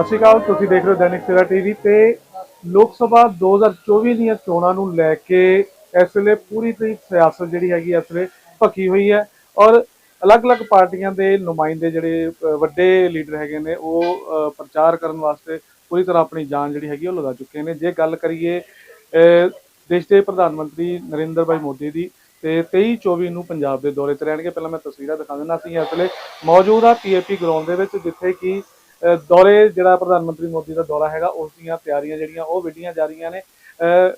ਸਤਿ ਸ਼੍ਰੀ ਅਕਾਲ, ਤੁਸੀਂ ਦੇਖ ਰਹੇ ਹੋ ਦੈਨਿਕ ਸਵੇਰਾ ਟੀਵੀ ਤੇ ਲੋਕ ਸਭਾ 2024 ਦੀਆਂ ਚੋਣਾਂ ਨੂੰ ਲੈ ਕੇ ਇਸ ਵੇਲੇ ਪੂਰੀ ਤਰੀਕ ਸਿਆਸਤ ਜਿਹੜੀ ਹੈਗੀ ਇਸ ਵੇਲੇ ਭਖੀ ਹੋਈ ਹੈ ਔਰ ਅਲੱਗ-ਅਲੱਗ ਪਾਰਟੀਆਂ ਦੇ ਨੁਮਾਇੰਦੇ ਜਿਹੜੇ ਵੱਡੇ ਲੀਡਰ ਹੈਗੇ ਨੇ, ਉਹ ਪ੍ਰਚਾਰ ਕਰਨ ਵਾਸਤੇ ਪੂਰੀ ਤਰ੍ਹਾਂ ਆਪਣੀ ਜਾਨ ਜਿਹੜੀ ਹੈਗੀ ਉਹ ਲਗਾ ਚੁੱਕੇ ਨੇ। ਜੇ ਗੱਲ ਕਰੀਏ ਦੇਸ਼ ਦੇ ਪ੍ਰਧਾਨ ਮੰਤਰੀ ਨਰਿੰਦਰ ਭਾਈ ਮੋਦੀ ਦੀ, ਤੇ 23 24 ਨੂੰ ਪੰਜਾਬ ਦੇ ਦੌਰੇ ਤੇ ਰਹਿਣਗੇ। ਪਹਿਲਾਂ ਮੈਂ ਤਸਵੀਰਾਂ ਦਿਖਾ ਦਿੰਦਾ ਸੀ, ਇਸ ਵੇਲੇ ਮੌਜੂਦ ਆ ਪੀਏਪੀ ਗਰਾਊਂਡ ਦੇ ਵਿੱਚ, ਜਿੱਥੇ ਕਿ ਦੌਰੇ ਜਿਹੜਾ ਪ੍ਰਧਾਨ ਮੰਤਰੀ ਮੋਦੀ ਦਾ ਦੌਰਾ ਹੈਗਾ ਉਸ ਦੀਆਂ ਤਿਆਰੀਆਂ ਜਿਹੜੀਆਂ ਉਹ ਵਿੱਢੀਆਂ ਜਾ ਰਹੀਆਂ ਨੇ।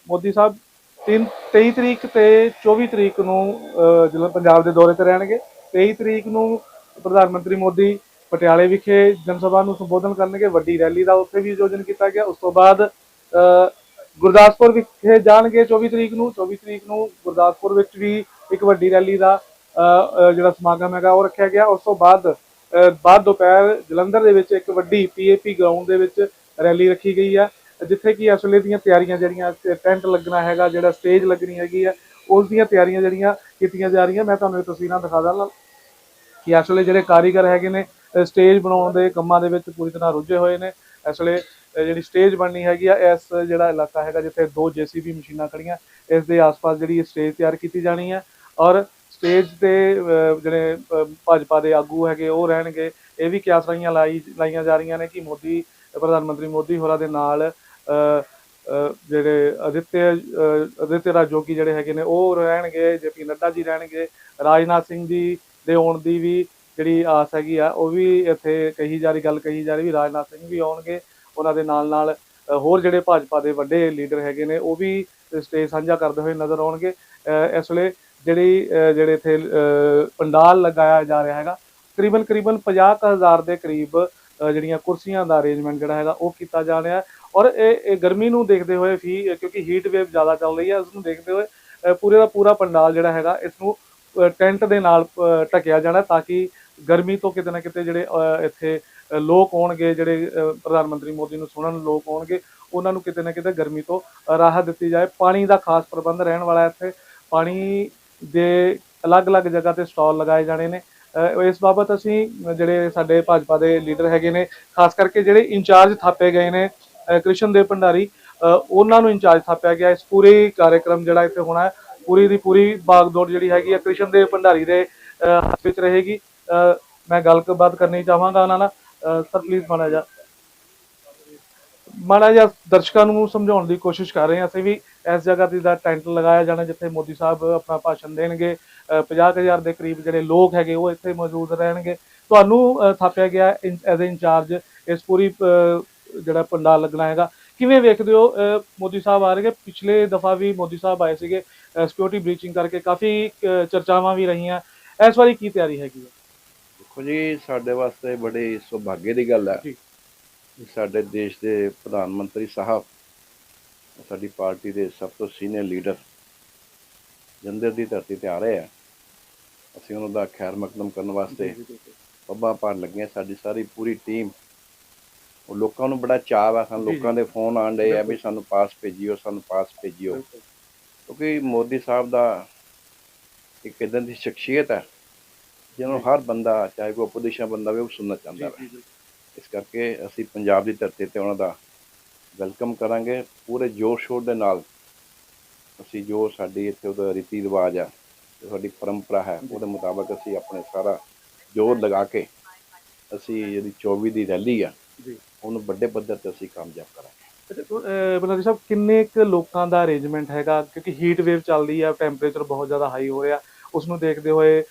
ਮੋਦੀ ਸਾਹਿਬ 3 23 ਤਰੀਕ ਤੇ 24 ਤਰੀਕ ਨੂੰ ਅ, ਜਦੋਂ ਪੰਜਾਬ ਦੇ ਦੌਰੇ ਤੇ ਰਹਿਣਗੇ। 23 ਤਰੀਕ ਨੂੰ ਪ੍ਰਧਾਨ ਮੰਤਰੀ ਮੋਦੀ ਪਟਿਆਲੇ ਵਿਖੇ ਜਨ ਸਭਾ ਨੂੰ ਸੰਬੋਧਨ ਕਰਨਗੇ। ਵੱਡੀ ਰੈਲੀ ਦਾ ਉੱਥੇ ਵੀ ਆਯੋਜਨ ਕੀਤਾ ਗਿਆ। ਉਸ ਤੋਂ ਬਾਅਦ ਗੁਰਦਾਸਪੁਰ ਵਿਖੇ ਜਾਣਗੇ 24 ਤਰੀਕ ਨੂੰ। 24 ਤਰੀਕ ਨੂੰ ਗੁਰਦਾਸਪੁਰ ਵਿੱਚ ਵੀ ਇੱਕ ਵੱਡੀ ਰੈਲੀ ਦਾ ਜਿਹੜਾ ਸਮਾਗਮ ਹੈਗਾ ਉਹ ਰੱਖਿਆ ਗਿਆ। ਉਸ ਤੋਂ ਬਾਅਦ ਬਾਅਦ ਦੁਪਹਿਰ ਜਲੰਧਰ ਦੇ ਵਿੱਚ ਇੱਕ ਵੱਡੀ ਪੀਏਪੀ ਗਰਾਊਂਡ ਦੇ ਵਿੱਚ ਰੈਲੀ ਰੱਖੀ ਗਈ ਹੈ ਜਿੱਥੇ ਕਿ ਇਸ ਵੇਲੇ ਦੀਆਂ ਤਿਆਰੀਆਂ ਜਿਹੜੀਆਂ ਟੈਂਟ ਲੱਗਣਾ ਹੈਗਾ, ਜਿਹੜਾ ਸਟੇਜ ਲੱਗਣੀ ਹੈਗੀ ਹੈ ਉਸ ਦੀਆਂ ਤਿਆਰੀਆਂ ਜਿਹੜੀਆਂ ਕੀਤੀਆਂ ਜਾ ਰਹੀਆਂ। ਮੈਂ ਤੁਹਾਨੂੰ ਇਹ ਤਸਵੀਰਾਂ ਦਿਖਾ ਦਾਂ ਕਿ ਇਸ ਵੇਲੇ ਜਿਹੜੇ ਕਾਰੀਗਰ ਹੈਗੇ ਨੇ ਸਟੇਜ ਬਣਾਉਣ ਦੇ ਕੰਮਾਂ ਦੇ ਵਿੱਚ ਪੂਰੀ ਤਰ੍ਹਾਂ ਰੁੱਝੇ ਹੋਏ ਨੇ। ਇਸ ਵੇਲੇ ਜਿਹੜੀ ਸਟੇਜ ਬਣਨੀ ਹੈਗੀ ਆ, ਇਸ ਜਿਹੜਾ ਇਲਾਕਾ ਹੈਗਾ ਜਿੱਥੇ ਦੋ ਜੀਸੀਬੀ ਮਸ਼ੀਨਾਂ ਖੜੀਆਂ, ਇਸ ਦੇ ਆਸ-ਪਾਸ ਜਿਹੜੀ ਸਟੇਜ ਤਿਆਰ ਕੀਤੀ ਜਾਣੀ ਹੈ ਔਰ ਸਟੇਜ ਤੇ ਜਿਹੜੇ ਭਾਜਪਾ ਦੇ ਆਗੂ ਹੈਗੇ ਉਹ ਰਹਿਣਗੇ। ਇਹ ਵੀ ਕਿਆਸ ਰਾਈਆਂ ਲਾਈ ਲਾਈਆਂ ਜਾ ਰਹੀਆਂ ਨੇ ਕਿ ਮੋਦੀ ਪ੍ਰਧਾਨ ਮੰਤਰੀ ਮੋਦੀ ਹੋਰਾਂ ਦੇ ਨਾਲ ਜਿਹੜੇ ਅਦਿੱਤਿਆ ਅਹ, ਅਦਿੱਤਿਆ ਰਾਜ ਜਿਹੜੇ ਹੈਗੇ ਨੇ ਉਹ ਰਹਿਣਗੇ ਜੇਪੀ ਨੱਡਾ ਜੀ ਰਹਿਣਗੇ ਰਾਜਨਾਥ ਸਿੰਘ ਜੀ ਦੇ ਆਉਣ ਦੀ ਵੀ ਜਿਹੜੀ ਆਸ ਹੈਗੀ ਆ ਉਹ ਵੀ ਇੱਥੇ ਕਹੀ ਜਾ ਰਹੀ ਗੱਲ ਕਹੀ ਜਾ ਰਹੀ ਵੀ ਰਾਜਨਾਥ ਸਿੰਘ ਵੀ ਆਉਣਗੇ ਉਹਨਾਂ ਦੇ ਨਾਲ ਨਾਲ ਹੋਰ ਜਿਹੜੇ ਭਾਜਪਾ ਦੇ ਵੱਡੇ ਲੀਡਰ ਹੈਗੇ ਨੇ ਉਹ ਵੀ ਸਟੇਜ ਸਾਂਝਾ ਕਰਦੇ ਹੋਏ ਨਜ਼ਰ ਆਉਣਗੇ। ਇਸ ਵੇਲੇ ਜਿਹੜੀ ਜਿਹੜੇ ਇੱਥੇ ਪੰਡਾਲ ਲਗਾਇਆ ਜਾ ਰਿਹਾ ਹੈਗਾ ਕਰੀਬਨ ਤਕਰੀਬਨ 50000 ਦੇ ਕਰੀਬ ਜਿਹੜੀਆਂ ਕੁਰਸੀਆਂ ਦਾ ਅਰੇਂਜਮੈਂਟ ਜਿਹੜਾ ਹੈਗਾ ਉਹ ਕੀਤਾ ਜਾ ਰਿਹਾ ਔਰ ਇਹ ਗਰਮੀ ਨੂੰ ਦੇਖਦੇ ਹੋਏ ਵੀ ਕਿਉਂਕਿ ਹੀਟ ਵੇਵ ਜ਼ਿਆਦਾ ਚੱਲ ਰਹੀ ਹੈ ਉਸ ਨੂੰ ਦੇਖਦੇ ਹੋਏ ਪੂਰੇ ਦਾ ਪੂਰਾ ਪੰਡਾਲ ਜਿਹੜਾ ਹੈਗਾ ਇਸ ਨੂੰ ਟੈਂਟ ਦੇ ਨਾਲ ਅ, ਢਕਿਆ ਜਾਣਾ ਤਾਂ ਕਿ ਗਰਮੀ ਤੋਂ ਕਿਤੇ ਨਾ ਕਿਤੇ ਜਿਹੜੇ ਇੱਥੇ ਲੋਕ ਆਉਣਗੇ ਜਿਹੜੇ ਪ੍ਰਧਾਨ ਮੰਤਰੀ ਮੋਦੀ ਨੂੰ ਸੁਣਨ ਲੋਕ ਆਉਣਗੇ ਉਹਨਾਂ ਨੂੰ ਕਿਤੇ ਨਾ ਕਿਤੇ ਗਰਮੀ ਤੋਂ ਰਾਹਤ ਦਿੱਤੀ ਜਾਏ। ਪਾਣੀ ਦਾ ਖਾਸ ਪ੍ਰਬੰਧ ਰਹਿਣ ਵਾਲਾ ਇੱਥੇ। ਪਾਣੀ ਦੇ ਅਲੱਗ-ਅਲੱਗ ਜਗ੍ਹਾ ਤੇ ਸਟਾਲ ਲਗਾਏ ਜਾਣੇ ਨੇ। ਇਸ ਬਾਬਤ ਅਸੀਂ ਜਿਹੜੇ ਸਾਡੇ ਭਾਜਪਾ ਦੇ ਲੀਡਰ ਹੈਗੇ ਨੇ, ਖਾਸ ਕਰਕੇ ਜਿਹੜੇ ਇੰਚਾਰਜ ਥਾਪੇ ਗਏ ਨੇ ਕ੍ਰਿਸ਼ਨ ਦੇਵ ਭੰਡਾਰੀ ਉਹਨਾਂ ਨੂੰ ਇੰਚਾਰਜ ਥਾਪਿਆ ਗਿਆ। ਇਸ ਪੂਰੇ ਕਾਰਜਕ੍ਰਮ ਜਿਹੜਾ ਇੱਥੇ ਹੋਣਾ ਹੈ, ਪੂਰੀ ਦੀ ਪੂਰੀ ਬਾਗਦੌੜ ਜਿਹੜੀ ਹੈਗੀ ਹੈ ਕ੍ਰਿਸ਼ਨ ਦੇਵ ਭੰਡਾਰੀ ਦੇ ਹੱਥ ਵਿੱਚ ਰਹੇਗੀ। ਮੈਂ ਗੱਲਬਾਤ ਕਰਨੀ ਚਾਹਾਂਗਾ ਉਹਨਾਂ ਨਾਲ। ਸਰ ਪਲੀਜ਼ ਮਾੜਾ ਜਾ ਮਾੜਾ ਜਿਹਾ ਦਰਸ਼ਕਾਂ ਨੂੰ ਸਮਝਾਉਣ ਦੀ ਕੋਸ਼ਿਸ਼ ਕਰ ਰਹੇ ਹਾਂ। ਅਸੀਂ ਵੀ ਇਸ ਜਗ੍ਹਾ ਤੇ ਦਾ ਟੈਂਟ ਲਗਾਇਆ ਜਾਣਾ ਜਿੱਥੇ ਮੋਦੀ ਸਾਹਿਬ ਆਪਣਾ ਭਾਸ਼ਣ ਦੇਣਗੇ। ਅ, 50000 ਦੇ ਕਰੀਬ ਜਿਹੜੇ ਲੋਕ ਹੈਗੇ ਉਹ ਇੱਥੇ ਮੌਜੂਦ ਰਹਿਣਗੇ। ਤੁਹਾਨੂੰ ਥਾਪਿਆ ਗਿਆ ਐਜ਼ ਅ ਇੰਚਾਰਜ ਇਸ ਪੂਰੀ ਜਿਹੜਾ ਪੰਡਾਲ ਲੱਗਣਾ ਹੈਗਾ। ਕਿਵੇਂ ਵੇਖਦੇ ਹੋ ਮੋਦੀ ਸਾਹਿਬ ਆ ਰਹੇ ਪਿਛਲੇ ਦਫਾ ਵੀ ਮੋਦੀ ਸਾਹਿਬ ਆਏ ਸੀਗੇ ਸਿਕਿਉਰਿਟੀ ਬ੍ਰੀਚਿੰਗ ਕਰਕੇ ਕਾਫੀ ਚਰਚਾਵਾਂ ਵੀ ਰਹੀਆਂ। ਇਸ ਵਾਰੀ ਕੀ ਤਿਆਰੀ ਹੈਗੀ ਹੈ? ਦੇਖੋ ਜੀ ਸਾਡੇ ਵਾਸਤੇ ਬੜੀ ਸੁਭਾਗੇ ਦੀ ਗੱਲ ਹੈ। ਸਾਡੇ ਦੇਸ਼ ਦੇ ਪ੍ਰਧਾਨ ਮੰਤਰੀ ਸਾਹਿਬ ਸਾਡੀ ਪਾਰਟੀ ਦੇ ਸਭ ਤੋਂ ਸੀਨੀਅਰ ਲੀਡਰ ਜੰਦਰ ਦੀ ਧਰਤੀ ਤੇ ਆ ਰਹੇ ਆ। ਅਸੀਂ ਉਹਨਾਂ ਦਾ ਖੈਰ ਮਕਦਮ ਕਰਨ ਵਾਸਤੇ ਪੱਬਾਂ ਪਾਰ ਲੱਗੇ। ਸਾਡੀ ਸਾਰੀ ਪੂਰੀ ਟੀਮ ਉਹ ਲੋਕਾਂ ਨੂੰ ਬੜਾ ਚਾਅ ਆ ਸਾਨੂੰ। ਲੋਕਾਂ ਦੇ ਫੋਨ ਆਣ ਡਏ ਆ ਵੀ। ਸਾਨੂੰ ਪਾਸ ਭੇਜਿਓ ਸਾਨੂੰ ਪਾਸ ਭੇਜਿਓ। ਕਿਉਂਕਿ ਮੋਦੀ ਸਾਹਿਬ ਦਾ ਇੱਕ ਇਦਾਂ ਦੀ ਸ਼ਖਸੀਅਤ ਹੈ ਜਿਹਨੂੰ ਹਰ ਬੰਦਾ ਚਾਹੇ ਕੋਈ ਆਪੋਜੀਸ਼ਨ ਬੰਦਾ ਵੀ ਉਹ ਸੁਣਨਾ ਚਾਹੁੰਦਾ ਹੈ ਇਸ ਕਰਕੇ ਅਸੀਂ ਪੰਜਾਬ ਦੀ ਧਰਤੀ ਤੇ ਉਹਨਾਂ ਦਾ ਵੈਲਕਮ ਕਰਾਂਗੇ। ਪੂਰੇ ਜੋਰ ਸ਼ੋਰ ਦੇ ਨਾਲ ਅਸੀਂ ਜੋ ਸਾਡੀ ਇੱਥੇ ਉਹਦਾ ਰੀਤੀ ਰਿਵਾਜ ਆ ਸਾਡੀ ਪਰੰਪਰਾ ਹੈ ਉਹਦੇ ਮੁਤਾਬਕ ਅਸੀਂ ਆਪਣੇ ਸਾਰਾ ਜੋਰ ਲਗਾ ਕੇ ਅਸੀਂ ਜਿਹੜੀ 24 ਦੀ ਰੈਲੀ ਆ ਜੀ। ਉਹਨੂੰ ਵੱਡੇ ਪੱਧਰ ਤੇ ਅਸੀਂ ਕਾਮਯਾਬ ਕਰਾਂਗੇ। ਬਲਦੀ ਸਾਹਿਬ ਕਿੰਨੇ ਕੁ ਲੋਕਾਂ ਦਾ ਅਰੇਂਜਮੈਂਟ ਹੈਗਾ? ਕਿਉਂਕਿ ਹੀਟ ਵੇਵ ਚੱਲਦੀ ਹੈ ਟੈਂਪਰੇਚਰ ਬਹੁਤ ਜ਼ਿਆਦਾ ਹਾਈ ਹੋ ਰਿਹਾ। ਉਸ ਨੂੰ ਦੇਖਦੇ ਹੋਏ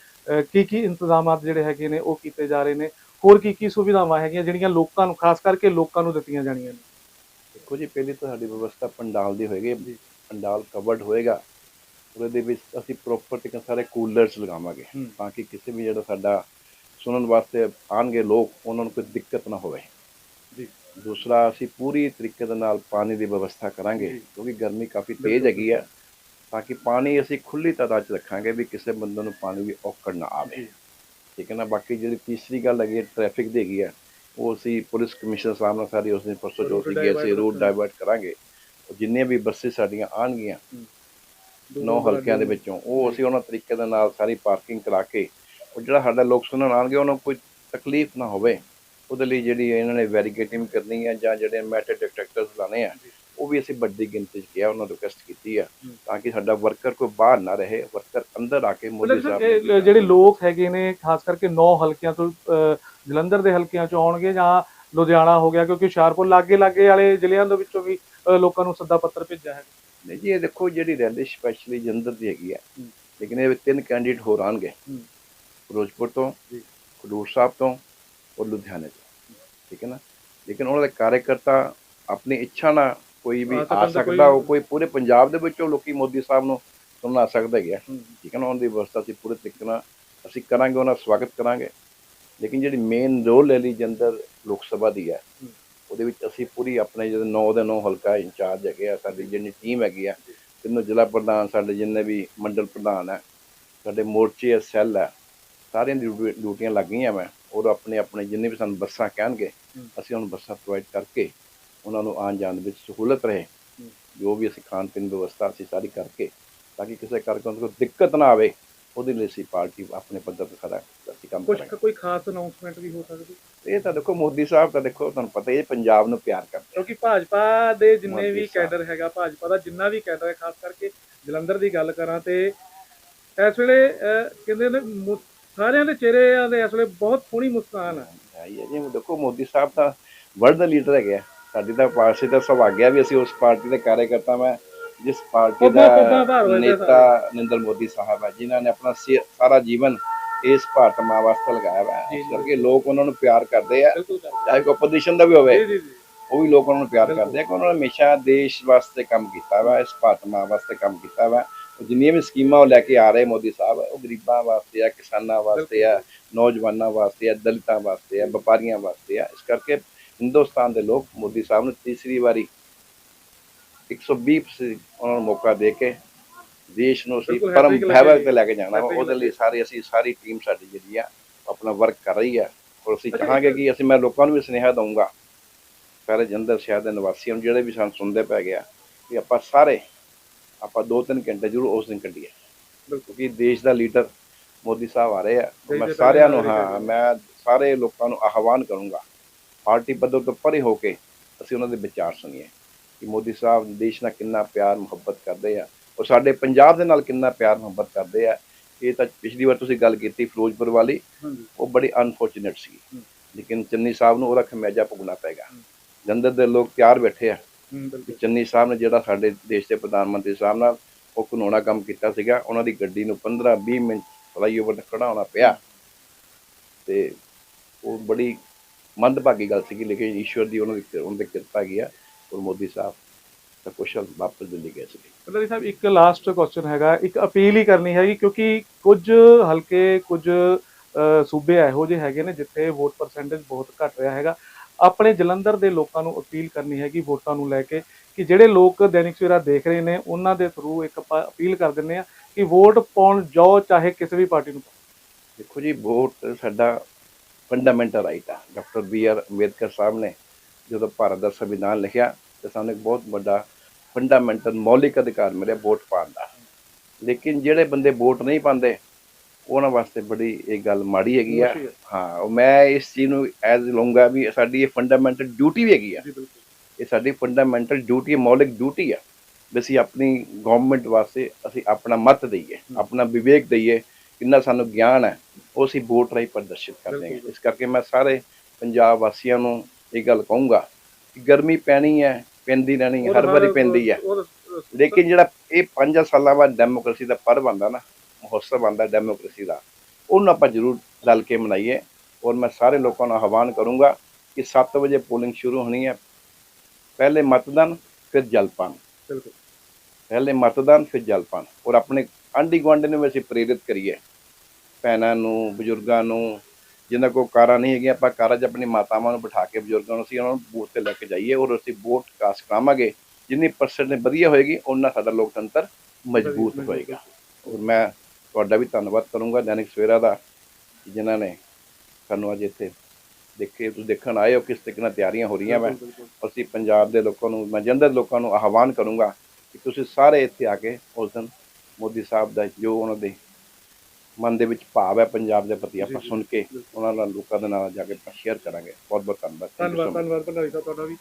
ਕੀ ਕੀ ਇੰਤਜ਼ਾਮਾਤ ਜਿਹੜੇ ਹੈਗੇ ਨੇ ਉਹ ਕੀਤੇ ਜਾ ਰਹੇ ਨੇ? ਹੋਰ ਕੀ ਕੀ ਸੁਵਿਧਾਵਾਂ ਹੈਗੀਆਂ ਜਿਹੜੀਆਂ ਲੋਕਾਂ ਨੂੰ ਖਾਸ ਕਰਕੇ ਲੋਕਾਂ ਨੂੰ ਦਿੱਤੀਆਂ ਜਾਣੀਆਂ ਨੇ ਦੇਖੋ ਜੀ ਪਹਿਲੀ ਤਾਂ ਸਾਡੀ ਵਿਵਸਥਾ ਪੰਡਾਲ ਦੀ ਹੋਏਗੀ। ਪੰਡਾਲ ਕਵਰਡ ਹੋਏਗਾ ਉਹਦੇ ਵਿੱਚ ਅਸੀਂ ਪ੍ਰੋਪਰ ਨਾਲ ਸਾਰੇ ਕੂਲਰਸ ਲਗਾਵਾਂਗੇ। ਤਾਂ ਕਿ ਕਿਸੇ ਵੀ ਜਿਹੜਾ ਸਾਡਾ ਸੁਣਨ ਵਾਸਤੇ ਆਣਗੇ ਲੋਕ ਉਹਨਾਂ ਨੂੰ ਕੋਈ ਦਿੱਕਤ ਨਾ ਹੋਵੇ ਜੀ। ਦੂਸਰਾ ਅਸੀਂ ਪੂਰੀ ਤਰੀਕੇ ਦੇ ਨਾਲ ਪਾਣੀ ਦੀ ਵਿਵਸਥਾ ਕਰਾਂਗੇ। ਕਿਉਂਕਿ ਗਰਮੀ ਕਾਫੀ ਤੇਜ਼ ਹੈਗੀ ਹੈ ਤਾਂ ਕਿ ਪਾਣੀ ਅਸੀਂ ਖੁੱਲੀ ਤਾਦਾਦ 'ਚ ਰੱਖਾਂਗੇ ਵੀ ਕਿਸੇ ਬੰਦੇ ਨੂੰ ਪਾਣੀ ਦੀ ਔਕੜ ਨਾ ਆਵੇ। ਠੀਕ ਹੈ ਨਾ? ਬਾਕੀ ਜਿਹੜੀ ਤੀਸਰੀ ਗੱਲ ਹੈਗੀ ਟ੍ਰੈਫਿਕ ਦੀ ਹੈਗੀ ਹੈ ਉਹ ਅਸੀਂ ਪੁਲਿਸ ਕਮਿਸ਼ਨਰ ਸਾਹਿਬ ਨਾਲ ਸਾਰੀ ਉਸ ਦਿਨ ਪਰਸੋਂ ਜੋ ਸੀਗੀ ਅਸੀਂ ਰੂਟ। ਡਾਇਵਰਟ ਕਰਾਂਗੇ। ਉਹ ਜਿੰਨੀਆਂ ਵੀ ਬੱਸਿਸ ਸਾਡੀਆਂ ਆਣਗੀਆਂ ਨੌ ਹਲਕਿਆਂ ਦੇ ਵਿੱਚੋਂ ਉਹ ਅਸੀਂ ਉਹਨਾਂ ਤਰੀਕੇ ਦੇ ਨਾਲ ਸਾਰੀ ਪਾਰਕਿੰਗ ਕਰਾ ਕੇ ਉਹ ਜਿਹੜਾ ਸਾਡਾ ਲੋਕ ਸੁਣਨ ਆਣਗੇ ਉਹਨਾਂ ਨੂੰ ਕੋਈ ਤਕਲੀਫ ਨਾ ਹੋਵੇ। ਉਹਦੇ ਲਈ ਜਿਹੜੀ ਇਹਨਾਂ ਨੇ ਵੈਰੀਗੇਟਿੰਗ ਕਰਨੀ ਹੈ ਜਾਂ ਜਿਹੜੇ ਮੈਟਰ ਡਿਟੈਕਟਰਸ ਲਾਣੇ ਆ ਉਹ ਵੀ ਅਸੀਂ ਵੱਡੀ ਗਿਣਤੀ 'ਚ ਕਿਹਾ ਉਹਨਾਂ ਨੂੰ ਰਿਕਵੈਸਟ ਕੀਤੀ ਆ। ਤਾਂ ਕਿ ਸਾਡਾ ਵਰਕਰ ਕੋਈ ਬਾਹਰ ਨਾ ਰਹੇ ਵਰਕਰ ਅੰਦਰ ਆ ਕੇ ਮੋਦੀ ਸਾਹਿਬ ਨੂੰ- ਜਿਹੜੇ ਲੋਕ ਹੈਗੇ ਨੇ ਖਾਸ ਕਰਕੇ 9 ਹਲਕਿਆਂ ਤੋਂ ਜਲੰਧਰ ਦੇ ਹਲਕਿਆਂ ਚੋਂ ਆਉਣਗੇ ਜਾਂ ਲੁਧਿਆਣਾ ਹੋ ਗਿਆ ਕਿਉਂਕਿ ਹੁਸ਼ਿਆਰਪੁਰ ਲਾਗੇ ਲਾਗੇ ਵਾਲੇ ਜ਼ਿਲ੍ਹਿਆਂ ਦੇ ਵਿੱਚੋਂ ਵੀ ਲੋਕਾਂ ਨੂੰ ਸੱਦਾ ਪੱਤਰ ਭੇਜਿਆ ਹੈ ਨਹੀਂ ਜੀ ਇਹ ਦੇਖੋ ਜਿਹੜੀ ਰੈਲੀ ਸਪੈਸ਼ਲੀ ਜਲੰਧਰ ਦੀ ਹੈਗੀ ਆ। ਲੇਕਿਨ ਇਹ ਤਿੰਨ ਕੈਂਡੀਡੇਟ ਹੋਰ ਆਉਣਗੇ ਹੂੰ। ਫਿਰੋਜ਼ਪੁਰ ਤੋਂ ਜੀ। ਖਡੂਰ ਸਾਹਿਬ ਤੋਂ ਔਰ ਲੁਧਿਆਣੇ ਤੋਂ ਠੀਕ ਹੈ ਨਾ ਲੇਕਿਨ ਉਹਨਾਂ ਦੇ ਕਾਰਜਕਰਤਾ ਆਪਣੀ ਇੱਛਾ ਨਾਲ ਕੋਈ ਵੀ ਆ ਸਕਦਾ, ਉਹ ਕੋਈ ਪੂਰੇ ਪੰਜਾਬ ਦੇ ਵਿੱਚੋਂ ਲੋਕੀ ਮੋਦੀ ਸਾਹਿਬ ਨੂੰ ਸੁਣਨਾ ਸਕਦਾ ਹੂੰ। ਠੀਕ ਹੈ ਨਾ ਉਹਨਾਂ ਦੀ ਵਿਵਸਥਾ ਅਸੀਂ ਪੂਰੇ ਤਰੀਕੇ ਨਾਲ ਅਸੀਂ ਕਰਾਂਗੇ ਉਹਨਾਂ ਸਵਾਗਤ ਕਰਾਂਗੇ ਲੇਕਿਨ ਜਿਹੜੀ ਮੇਨ ਰੋਲ ਲਈ ਜੰਦਰ ਲੋਕ ਸਭਾ ਦੀ ਹੈ। ਉਹਦੇ ਵਿੱਚ ਅਸੀਂ ਪੂਰੀ ਆਪਣੇ ਜਿਹੜੇ 9 ਦੇ 9 ਹਲਕਾ ਇੰਚਾਰਜ ਹੈਗੇ ਆ ਸਾਡੀ ਜਿਹੜੀ ਟੀਮ ਹੈਗੀ ਆ ਤਿੰਨੋਂ ਜ਼ਿਲ੍ਹਾ ਪ੍ਰਧਾਨ ਸਾਡੇ ਜਿੰਨੇ ਵੀ ਮੰਡਲ ਪ੍ਰਧਾਨ ਹੈ ਸਾਡੇ ਮੋਰਚੇ ਸੈੱਲ ਹੈ ਸਾਰਿਆਂ ਦੀ ਡਿਊਟੀ- ਡਿਊਟੀਆਂ ਲੱਗ ਗਈਆਂ ਮੈਂ ਔਰ ਆਪਣੇ ਆਪਣੇ ਜਿੰਨੇ ਵੀ ਸਾਨੂੰ ਬੱਸਾਂ ਕਹਿਣਗੇ। ਅਸੀਂ ਉਹਨਾਂ ਨੂੰ ਬੱਸਾਂ ਪ੍ਰੋਵਾਈਡ ਕਰਕੇ ਉਹਨਾਂ ਨੂੰ ਆਉਣ ਜਾਣ ਵਿੱਚ ਸਹੂਲਤ ਰਹੇ। ਜੋ ਵੀ ਅਸੀਂ ਖਾਣ ਪੀਣ ਦੀ ਵਿਵਸਥਾ ਅਸੀਂ ਸਾਰੀ ਕਰਕੇ ਤਾਂ ਕਿ ਕਿਸੇ ਕਰਕੇ ਕੋਈ ਦਿੱਕਤ ਨਾ ਆਵੇ ਉਹਦੇ ਲਈ ਅਸੀਂ ਪਾਰਟੀ ਆਪਣੇ ਪੱਧਰ ਤੇ ਸਾਰਾ ਅਸੀਂ ਕੰਮ ਕੁਝ ਕੋਈ ਖਾਸ ਅਨਾਉਂਸਮੈਂਟ ਵੀ ਹੋ ਸਕਦੀ? ਇਹ ਤਾਂ ਦੇਖੋ ਮੋਦੀ ਸਾਹਿਬ ਤਾਂ ਦੇਖੋ ਤੁਹਾਨੂੰ ਪਤਾ ਹੀ ਪੰਜਾਬ ਨੂੰ ਪਿਆਰ ਕਰਦੇ ਕਿਉਂਕਿ ਭਾਜਪਾ ਦੇ ਜਿੰਨੇ ਵੀ। ਕੈਡਰ ਹੈਗਾ ਭਾਜਪਾ ਦਾ ਜਿੰਨਾ ਵੀ ਕੈਡਰ ਹੈ ਖਾਸ ਕਰਕੇ ਜਲੰਧਰ ਦੀ ਗੱਲ ਕਰਾਂ ਤੇ ਇਸ ਵੇਲੇ ਕਹਿੰਦੇ ਨੇ ਸਾਰਿਆਂ ਦੇ ਚਿਹਰਿਆਂ ਦੇ ਇਸ ਵੇਲੇ ਬਹੁਤ ਸੋਹਣੀ ਮੁਸਕਾਨ ਹੈ ਹੈ ਹੀ ਜੀ। ਦੇਖੋ ਮੋਦੀ ਸਾਹਿਬ ਤਾਂ ਵਰਲਡ ਦਾ ਲੀਡਰ ਹੈਗੇ ਸਾਡੀ ਤਾਂ ਪਾਰਟੀ ਦਾ ਸੁਭਾਗਿਆ ਵੀ ਅਸੀਂ ਉਸ ਪਾਰਟੀ ਦੇ ਕਾਰਜਕਰਤਾ ਮੈਂ ਜਿਸ ਪਾਰਟੀ ਦਾ ਨੇਤਾ ਨਰਿੰਦਰ ਮੋਦੀ ਸਾਹਿਬ ਹੈ ਜਿਨ੍ਹਾਂ ਨੇ ਆਪਣਾ ਸਾਰਾ ਜੀਵਨ ਇਸ ਭਾਰਤ ਮਾਂ ਵਾਸਤੇ ਲਗਾਇਆ ਹੋਇਆ ਹੈ। ਕਰਕੇ ਲੋਕ ਉਹਨਾਂ ਨੂੰ ਪਿਆਰ ਕਰਦੇ ਆ। ਚਾਹੇ ਕੋਈ ਆਪੋਜੀਸ਼ਨ ਦਾ ਵੀ ਹੋਵੇ ਉਹ ਵੀ ਲੋਕ ਉਹਨਾਂ ਨੂੰ ਪਿਆਰ। ਕਰਦੇ ਆ ਕਿ ਉਹਨਾਂ ਨੇ ਹਮੇਸ਼ਾ ਦੇਸ਼ ਵਾਸਤੇ ਕੰਮ ਕੀਤਾ ਵਾ ਇਸ ਭਾਰਤ ਮਾਂ ਵਾਸਤੇ ਕੰਮ ਕੀਤਾ ਵਾ ਜਿੰਨੀਆਂ ਵੀ ਸਕੀਮਾਂ ਉਹ ਲੈ ਕੇ ਆ ਰਹੇ ਮੋਦੀ ਸਾਹਿਬ ਉਹ ਗਰੀਬਾਂ ਵਾਸਤੇ ਆ ਕਿਸਾਨਾਂ ਵਾਸਤੇ ਆ ਨੌਜਵਾਨਾਂ ਵਾਸਤੇ ਆ ਦਲਿਤਾਂ ਵਾਸਤੇ ਆ ਵਪਾਰੀਆਂ ਵਾਸਤੇ ਆ ਇਸ ਕਰਕੇ ਹਿੰਦੁਸਤਾਨ ਦੇ ਲੋਕ ਮੋਦੀ ਸਾਹਿਬ ਨੂੰ ਤੀਸਰੀ ਵਾਰੀ 120 percent ਉਹਨਾਂ ਨੂੰ ਮੌਕਾ ਦੇ ਕੇ ਦੇਸ਼ ਨੂੰ ਅਸੀਂ ਪਰਮ ਭੈਵਕ ਤੇ ਲੈ ਕੇ ਜਾਣਾ ਉਹਦੇ ਲਈ ਸਾਰੇ ਅਸੀਂ ਸਾਰੀ ਟੀਮ ਸਾਡੀ ਜਿਹੜੀ ਆ ਆਪਣਾ ਵਰਕ ਕਰ ਰਹੀ ਆ। ਔਰ ਅਸੀਂ ਚਾਹਾਂਗੇ ਕਿ ਅਸੀਂ ਮੈਂ ਲੋਕਾਂ ਨੂੰ ਵੀ ਸੁਨੇਹਾ ਦਊਂਗਾ ਸਾਰੇ ਜੰਦਰ ਸ਼ਹਿਰ ਦੇ ਨਿਵਾਸੀਆਂ ਨੂੰ ਜਿਹੜੇ ਵੀ ਸਾਨੂੰ ਸੁਣਦੇ ਪੈ ਗਿਆ ਕਿ ਆਪਾਂ ਸਾਰੇ ਆਪਾਂ ਦੋ ਤਿੰਨ ਘੰਟੇ ਜ਼ਰੂਰ ਉਸ ਦਿਨ ਕੱਢੀਏ। ਕਿਉਂਕਿ ਦੇਸ਼ ਦਾ ਲੀਡਰ ਮੋਦੀ ਸਾਹਿਬ ਆ ਰਹੇ ਆ। ਮੈਂ ਸਾਰਿਆਂ ਨੂੰ ਹਾਂ ਮੈਂ ਸਾਰੇ ਲੋਕਾਂ ਨੂੰ ਆਹਵਾਨ ਕਰੂੰਗਾ ਪਾਰਟੀ ਪੱਧਰ ਤੋਂ ਪਰੇ ਹੋ ਕੇ ਅਸੀਂ ਉਹਨਾਂ ਦੇ ਵਿਚਾਰ ਸੁਣੀਏ ਕਿ ਮੋਦੀ ਸਾਹਿਬ ਦੇਸ਼ ਨਾਲ ਕਿੰਨਾ ਪਿਆਰ ਮੁਹੱਬਤ ਕਰਦੇ ਆ ਔਰ ਸਾਡੇ ਪੰਜਾਬ ਦੇ ਨਾਲ ਕਿੰਨਾ ਪਿਆਰ ਮੁਹੱਬਤ ਕਰਦੇ ਆ। ਇਹ ਤਾਂ ਪਿਛਲੀ ਵਾਰ ਤੁਸੀਂ ਗੱਲ ਕੀਤੀ ਫਿਰੋਜ਼ਪੁਰ ਵਾਲੀ ਉਹ ਬੜੀ ਅਨਫੋਰਚੂਨੇਟ ਸੀ। ਲੇਕਿਨ ਚੰਨੀ ਸਾਹਿਬ ਨੂੰ ਉਹਦਾ ਖਮਿਆਜਾ ਭੁਗਣਾ ਪਏਗਾ ਹੂੰ। ਜੰਦਰ ਦੇ ਲੋਕ ਤਿਆਰ ਬੈਠੇ ਆ। ਚੰਨੀ ਸਾਹਿਬ ਨੇ ਜਿਹੜਾ ਸਾਡੇ ਦੇਸ਼ ਦੇ ਪ੍ਰਧਾਨ ਮੰਤਰੀ ਸਾਹਿਬ ਨਾਲ ਉਹ ਕਾਨੂੰਨਾ ਕੰਮ ਕੀਤਾ ਸੀਗਾ ਉਹਨਾਂ ਦੀ ਗੱਡੀ ਨੂੰ 15 20 ਮਿੰਟ ਫਲਾਈਓਵਰ ਤੇ ਖੜਾਉਣਾ ਪਿਆ ਤੇ ਉਹ ਬੜੀ ਮੰਦਭਾਗੀ ਗੱਲ ਸੀਗੀ ਲੇਕਿਨ ਈਸ਼ਵਰ ਦੀ ਉਹਨਾਂ ਦੀ ਉਹਨਾਂ ਦੀ ਕਿਰਪਾ ਹੈਗੀ ਆ ਔਰ ਮੋਦੀ ਸਾਹਿਬ ਤਾਂ ਕੁਸ਼ਲ ਵਾਪਸ ਦਿੱਲੀ ਗਏ ਸੀ ਪੱਤਰੀ ਸਾਹਿਬ ਇੱਕ ਲਾਸਟ ਕੁਐਸਚਨ ਹੈਗਾ ਇੱਕ ਅਪੀਲ ਹੀ ਕਰਨੀ ਹੈਗੀ ਕਿਉਂਕਿ ਕੁਝ ਹਲਕੇ ਕੁਝ ਸੂਬੇ ਇਹੋ ਜਿਹੇ ਹੈਗੇ ਨੇ ਜਿੱਥੇ ਵੋਟ ਪਰਸੈਂਟੇਜ ਬਹੁਤ ਘਟ ਰਿਹਾ ਹੈਗਾ। ਆਪਣੇ ਜਲੰਧਰ ਦੇ ਲੋਕਾਂ ਨੂੰ ਅਪੀਲ ਕਰਨੀ ਹੈਗੀ ਵੋਟਾਂ ਨੂੰ ਲੈ ਕੇ ਕਿ ਜਿਹੜੇ ਲੋਕ ਦੈਨਿਕ ਸਵੇਰਾ ਦੇਖ ਰਹੇ ਨੇ ਉਹਨਾਂ ਦੇ ਥਰੂ ਇੱਕ ਅਪੀਲ ਕਰ ਦਿੰਦੇ ਆ ਕਿ ਵੋਟ ਪਾਉਣ ਜਾਓ ਚਾਹੇ ਕਿਸੇ ਵੀ ਪਾਰਟੀ ਨੂੰ ਦੇਖੋ ਜੀ ਵੋਟ ਸਾਡਾ ਫੰਡਾਮੈਂਟਲ ਰਾਈਟ ਆ। Doctor B R Ambedkar Sahib ਨੇ ਜਦੋਂ ਭਾਰਤ ਦਾ ਸੰਵਿਧਾਨ ਲਿਖਿਆ ਤੇ ਸਾਨੂੰ ਇੱਕ ਬਹੁਤ ਵੱਡਾ ਫੰਡਾਮੈਂਟਲ ਮੌਲਿਕ ਅਧਿਕਾਰ ਮਿਲਿਆ ਵੋਟ ਪਾਉਣ ਦਾ। ਲੇਕਿਨ ਜਿਹੜੇ ਬੰਦੇ ਵੋਟ ਨਹੀਂ ਪਾਉਂਦੇ ਉਹਨਾਂ ਵਾਸਤੇ ਬੜੀ ਇਹ ਗੱਲ ਮਾੜੀ ਹੈਗੀ ਆ। ਹੈ। ਮੈਂ ਇਸ ਚੀਜ਼ ਨੂੰ ਐਜ਼ ਲਊਂਗਾ ਵੀ ਸਾਡੀ ਇਹ ਫੰਡਾਮੈਂਟਲ ਡਿਊਟੀ ਵੀ ਹੈਗੀ ਆ। ਇਹ ਸਾਡੀ ਫੰਡਾਮੈਂਟਲ ਡਿਊਟੀ ਹੈ ਮੌਲਿਕ ਡਿਊਟੀ ਆ। ਵੀ ਅਸੀਂ ਆਪਣੀ ਗਵਰਨਮੈਂਟ ਵਾਸਤੇ ਅਸੀਂ ਆਪਣਾ ਮਤ ਦਈਏ ਆਪਣਾ ਵਿਵੇਕ ਦਈਏ ਕਿੰਨਾ ਸਾਨੂੰ ਗਿਆਨ ਹੈ ਉਹ ਅਸੀਂ ਵੋਟ ਰਾਹੀਂ ਪ੍ਰਦਰਸ਼ਿਤ ਕਰਦੇ ਹਾਂ। ਇਸ ਕਰਕੇ ਮੈਂ ਸਾਰੇ ਪੰਜਾਬ ਵਾਸੀਆਂ ਨੂੰ ਇਹ ਗੱਲ ਕਹੂੰਗਾ ਕਿ ਗਰਮੀ ਪੈਣੀ ਹੈ ਪੈਂਦੀ ਰਹਿਣੀ ਹੈ ਹਰ ਵਾਰੀ ਪੈਂਦੀ ਹੈ। ਲੇਕਿਨ ਜਿਹੜਾ ਇਹ 5 ਸਾਲਾਂ ਬਾਅਦ ਡੈਮੋਕ੍ਰੇਸੀ ਦਾ ਪਰਵ ਆਉਂਦਾ ਨਾ ਮਹੋਤਸਵ ਆਉਂਦਾ ਡੈਮੋਕ੍ਰੇਸੀ ਦਾ ਉਹਨੂੰ ਆਪਾਂ ਜ਼ਰੂਰ ਰਲ ਕੇ ਮਨਾਈਏ। ਔਰ ਮੈਂ ਸਾਰੇ ਲੋਕਾਂ ਨੂੰ ਆਹਵਾਨ ਕਰੂੰਗਾ ਕਿ 7 ਵਜੇ ਪੋਲਿੰਗ ਸ਼ੁਰੂ ਹੋਣੀ ਹੈ। ਪਹਿਲੇ ਮਤਦਾਨ ਫਿਰ ਜਲਪਾਨ। ਬਿਲਕੁਲ। ਪਹਿਲੇ ਮਤਦਾਨ ਫਿਰ ਜਲਪਾਨ। ਔਰ ਆਪਣੇ ਆਂਢੀ ਗੁਆਂਢੀ ਨੂੰ ਵੀ ਅਸੀਂ ਪ੍ਰੇਰਿਤ ਕਰੀਏ। ਭੈਣਾਂ ਨੂੰ ਬਜ਼ੁਰਗਾਂ ਨੂੰ ਜਿਨ੍ਹਾਂ ਕੋਲ ਕਾਰਾਂ ਨਹੀਂ ਹੈਗੀਆਂ ਆਪਾਂ ਕਾਰਾਂ 'ਚ ਆਪਣੀ ਮਾਤਾਵਾਂ ਨੂੰ ਬਿਠਾ ਕੇ ਬਜ਼ੁਰਗਾਂ ਨੂੰ ਅਸੀਂ ਉਹਨਾਂ ਨੂੰ ਬੂਥ ਤੇ ਲੈ ਕੇ ਜਾਈਏ ਔਰ ਅਸੀਂ ਵੋਟ ਕਾਸਟ ਕਰਾਵਾਂਗੇ। ਜਿੰਨੀ ਪਰਸੈਂਟ ਵਧੀਆ ਹੋਏਗੀ ਉਹਨਾਂ ਸਾਡਾ ਲੋਕਤੰਤਰ ਮਜ਼ਬੂਤ ਹੋਏਗਾ। ਔਰ ਮੈਂ ਤੁਹਾਡਾ ਵੀ ਧੰਨਵਾਦ ਕਰੂੰਗਾ ਦੈਨਿਕ ਸਵੇਰਾ ਦਾ ਜਿਨ੍ਹਾਂ ਨੇ ਸਾਨੂੰ ਅੱਜ ਇੱਥੇ ਦੇਖੇ ਤੁਸੀਂ ਦੇਖਣ ਆਏ ਹੋ ਕਿਸ ਤਰੀਕੇ ਨਾਲ ਤਿਆਰੀਆਂ ਹੋ ਰਹੀਆਂ ਵਾ। ਅਸੀਂ ਪੰਜਾਬ ਦੇ ਲੋਕਾਂ ਨੂੰ ਮੈਂ ਜੰਦਰ ਲੋਕਾਂ ਨੂੰ ਆਹਵਾਨ ਕਰੂੰਗਾ ਕਿ ਤੁਸੀਂ ਸਾਰੇ ਇੱਥੇ ਆ ਕੇ ਉਸ ਦਿਨ ਮੋਦੀ ਸਾਹਿਬ ਦਾ ਜੋ ਉਹਨਾਂ ਦੇ ਮਨ ਦੇ ਵਿੱਚ ਭਾਵ ਹੈ ਪੰਜਾਬ ਦੇ ਪ੍ਰਤੀ ਆਪਾਂ ਸੁਣ ਕੇ ਉਹਨਾਂ ਨਾਲ ਲੋਕਾਂ ਦੇ ਨਾਲ ਜਾ ਕੇ ਆਪਾਂ ਸ਼ੇਅਰ ਕਰਾਂਗੇ। ਬਹੁਤ ਬਹੁਤ ਧੰਨਵਾਦ। ਧੰਨਵਾਦ. ਧੰਨਵਾਦ ਭੰਡਾਰੀ ਸਾਹਿਬ ਤੁਹਾਡਾ ਵੀ।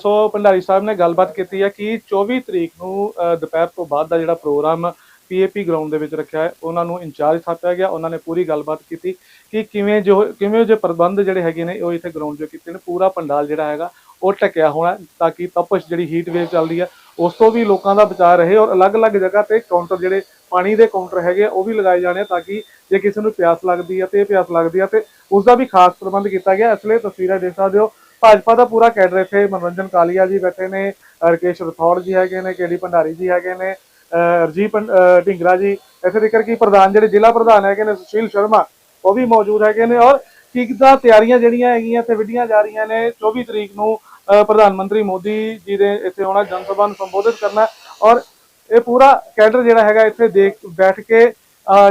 ਸੋ ਭੰਡਾਰੀ ਸਾਹਿਬ ਨੇ ਗੱਲਬਾਤ ਕੀਤੀ ਹੈ ਕਿ 24 ਤਰੀਕ ਨੂੰ ਦੁਪਹਿਰ ਤੋਂ ਬਾਅਦ ਦਾ ਜਿਹੜਾ ਪ੍ਰੋਗਰਾਮ ਪੀਏਪੀ ਗਰਾਊਂਡ ਦੇ ਵਿੱਚ ਰੱਖਿਆ ਹੈ ਉਹਨਾਂ ਨੂੰ ਇੰਚਾਰਜ ਥਾਪਿਆ ਗਿਆ ਉਹਨਾਂ ਨੇ ਪੂਰੀ ਗੱਲਬਾਤ ਕੀਤੀ ਕਿ ਕਿਵੇਂ ਜੋ ਕਿਵੇਂ ਜੋ ਪ੍ਰਬੰਧ ਜਿਹੜੇ ਹੈਗੇ ਨੇ ਉਹ ਇੱਥੇ ਗਰਾਊਂਡ 'ਚ ਕੀਤੇ ਨੇ। ਪੂਰਾ ਪੰਡਾਲ ਜਿਹੜਾ ਹੈਗਾ ਉਹ ਢੱਕਿਆ ਹੋਣਾ ਤਾਂ ਕਿ ਤਪਸ਼ ਜਿਹੜੀ ਹੀਟ ਵੇਵ ਚੱਲਦੀ ਹੈ ਉਸ ਤੋਂ ਵੀ ਲੋਕਾਂ ਦਾ ਬਚਾਅ ਰਹੇ ਔਰ ਅਲੱਗ-ਅਲੱਗ ਜਗ੍ਹਾ ਤੇ ਕਾਊਂਟਰ ਜਿਹੜੇ ਪਾਣੀ ਦੇ ਕਾਊਂਟਰ ਹੈਗੇ ਉਹ ਵੀ ਲਗਾਏ ਜਾਣੇ ਤਾਂ ਕਿ ਜੇ ਕਿਸੇ ਨੂੰ ਪਿਆਸ ਲੱਗਦੀ ਹੈ ਤੇ ਇਹ ਪਿਆਸ ਲੱਗਦੀ ਹੈ ਤੇ ਉਸ ਦਾ ਵੀ ਖਾਸ ਪ੍ਰਬੰਧ ਕੀਤਾ ਗਿਆ। ਇਸ ਲਈ ਤਸਵੀਰਾਂ ਦੇਖ ਸਕਦੇ ਹੋ, ਭਾਜਪਾ ਦਾ ਪੂਰਾ ਕੈਡਰ ਇੱਥੇ ਮਨੋਰੰਜਨ ਕਾਲੀਆ ਜੀ ਬੈਠੇ ਨੇ ਰਕੇਸ਼ ਰਥੌੜ ਜੀ ਹੈਗੇ ਨੇ, ਕੇਡੀ ਭੰਡਾਰੀ ਜੀ ਹੈਗੇ ਨੇ, ਅਹ ਰਜੀਵ ਪੰ- ਅਹ ਢਿੰਗਰਾ ਜੀ, ਇੱਥੇ ਜ਼ਿਕਰ ਕਿ ਪ੍ਰਧਾਨ ਜਿਹੜੇ ਜ਼ਿਲ੍ਹਾ ਪ੍ਰਧਾਨ ਹੈਗੇ ਨੇ ਸੁਸ਼ੀਲ ਸ਼ਰਮਾ, ਉਹ ਵੀ ਮੌਜੂਦ ਹੈਗੇ ਨੇ ਔਰ ਕਿੱਦਾਂ ਤਿਆਰੀਆਂ ਜਿਹੜੀਆਂ ਹੈਗੀਆਂ ਇੱਥੇ ਵਿੱਢੀਆਂ ਜਾ ਰਹੀਆਂ ਨੇ 24 ਤਰੀਕ ਨੂੰ ਪ੍ਰਧਾਨ ਮੰਤਰੀ ਮੋਦੀ ਜੀ ਦੇ ਇੱਥੇ ਆਉਣਾ, ਜਨ ਸਭਾ ਨੂੰ ਸੰਬੋਧਿਤ ਕਰਨਾ ਔਰ ਇਹ ਪੂਰਾ ਕੈਡਰ ਜਿਹੜਾ ਹੈਗਾ ਇੱਥੇ ਦੇਖ, ਬੈਠ ਕੇ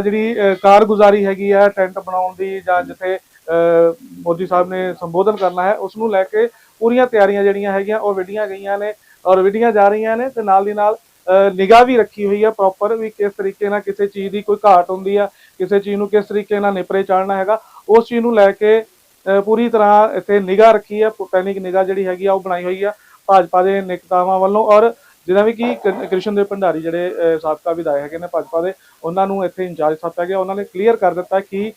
ਜਿਹੜੀ ਕਾਰਗੁਜ਼ਾਰੀ ਹੈਗੀ ਆ, ਟੈਂਟ ਬਣਾਉਣ ਦੀ ਜਾਂ ਜਿੱਥੇ ਮੋਦੀ ਸਾਹਿਬ ਨੇ ਸੰਬੋਧਨ ਕਰਨਾ ਹੈ, ਉਸ ਨੂੰ ਲੈ ਕੇ ਪੂਰੀਆਂ ਤਿਆਰੀਆਂ ਜਿਹੜੀਆਂ ਹੈਗੀਆਂ, ਉਹ ਵਿੱਢੀਆਂ ਗਈਆਂ ਨੇ ਔਰ ਵਿੱਢੀਆਂ ਜਾ ਰਹੀਆਂ ਨੇ ਤੇ ਨਾਲ ਦੀ ਨਾਲ ਨਿਗਾਹ ਵੀ ਰੱਖੀ ਹੋਈ ਹੈ ਪ੍ਰੋਪਰ ਵੀ ਕਿਸ ਤਰੀਕੇ ਨਾਲ ਕਿਸੇ ਚੀਜ਼ ਦੀ ਕੋਈ ਘਾਟ ਹੁੰਦੀ ਆ, ਕਿਸੇ ਚੀਜ਼ ਨੂੰ ਕਿਸ ਤਰੀਕੇ ਨਾਲ ਨਿਪਰੇ ਚਾੜਨਾ ਹੈਗਾ, ਉਸ ਚੀਜ਼ ਨੂੰ ਲੈ ਕੇ ਪੂਰੀ ਤਰ੍ਹਾਂ ਇੱਥੇ ਨਿਗਾਹ ਰੱਖੀ ਹੈ ਪੈਨਿਕ ਨਿਗਾਹ ਜਿਹੜੀ ਹੈਗੀ ਆ, ਉਹ ਬਣਾਈ ਹੋਈ ਆ ਭਾਜਪਾ ਦੇ ਨੇਤਾਵਾਂ ਵੱਲੋਂ ਔਰ ਜਿੱਦਾਂ ਵੀ ਕਿ ਕ੍ਰਿਸ਼ਨ ਦੇਵ ਭੰਡਾਰੀ ਜਿਹੜੇ ਸਾਬਕਾ ਵਿਧਾਇਕ ਹੈਗੇ ਨੇ ਭਾਜਪਾ ਦੇ, ਉਹਨਾਂ ਨੂੰ ਇੱਥੇ ਇੰਚਾਰਜ ਸੱਤਾ ਗਿਆ। ਉਹਨਾਂ ਨੇ ਕਲੀਅਰ ਕਰ ਦਿੱਤਾ ਕਿ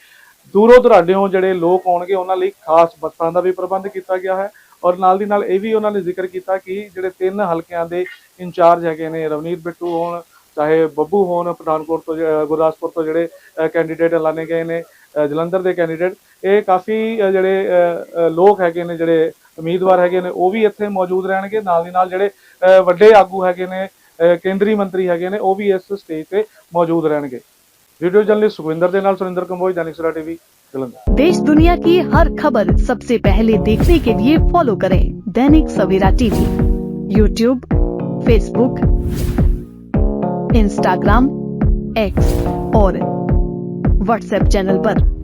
ਦੂਰੋਂ ਦੁਰਾਡਿਓਂ ਜਿਹੜੇ ਲੋਕ ਆਉਣਗੇ, ਉਹਨਾਂ ਲਈ ਖਾਸ ਬੱਸਾਂ ਦਾ ਵੀ ਪ੍ਰਬੰਧ ਕੀਤਾ ਗਿਆ ਹੈ ਔਰ ਨਾਲ ਦੀ ਨਾਲ ਇਹ ਵੀ ਉਹਨਾਂ ਨੇ ਜ਼ਿਕਰ ਕੀਤਾ ਕਿ ਜਿਹੜੇ ਤਿੰਨ ਹਲਕਿਆਂ ਦੇ ਇੰਚਾਰਜ ਹੈਗੇ ਨੇ, ਰਵਨੀਤ ਬਿੱਟੂ ਹੋਣ, ਚਾਹੇ ਬੱਬੂ ਹੋਣ, ਪਠਾਨਕੋਟ ਤੋਂ ਗੁਰਦਾਸਪੁਰ ਤੋਂ ਜਿਹੜੇ ਕੈਂਡੀਡੇਟ ਐਲਾਨੇ ਗਏ ਨੇ ਜਲੰਧਰ ਦੇ ਕੈਂਡੀਡੇਟ ਇਹ ਕਾਫੀ ਅ, ਜਿਹੜੇ ਅ, ਅ, ਲੋਕ ਹੈਗੇ ਨੇ ਜਿਹੜੇ ਉਮੀਦਵਾਰ ਹੈਗੇ ਨੇ ਉਹ ਵੀ ਇੱਥੇ ਮੌਜੂਦ ਰਹਿਣਗੇ ਨਾਲ ਦੀ ਨਾਲ ਜਿਹੜੇ ਅ, ਵੱਡੇ ਆਗੂ ਹੈਗੇ ਨੇ ਅ, ਕੇਂਦਰੀ ਮੰਤਰੀ ਹੈਗੇ ਨੇ ਉਹ ਵੀ ਇਸ ਸਟੇਜ ਤੇ ਮੌਜੂਦ ਰਹਿਣਗੇ ਵੀਡੀਓ ਜਰਨਲਿਸਟ ਸੁਖਵਿੰਦਰ ਦੇ ਨਾਲ ਸੁਰਿੰਦਰ ਕੰਬੋਜ दैनिक सवेरा टीवी जलंधर देश दुनिया की हर खबर सबसे पहले देखने के लिए फॉलो करें Dainik Savera TV YouTube Facebook Instagram X और व्हाट्सएप चैनल पर।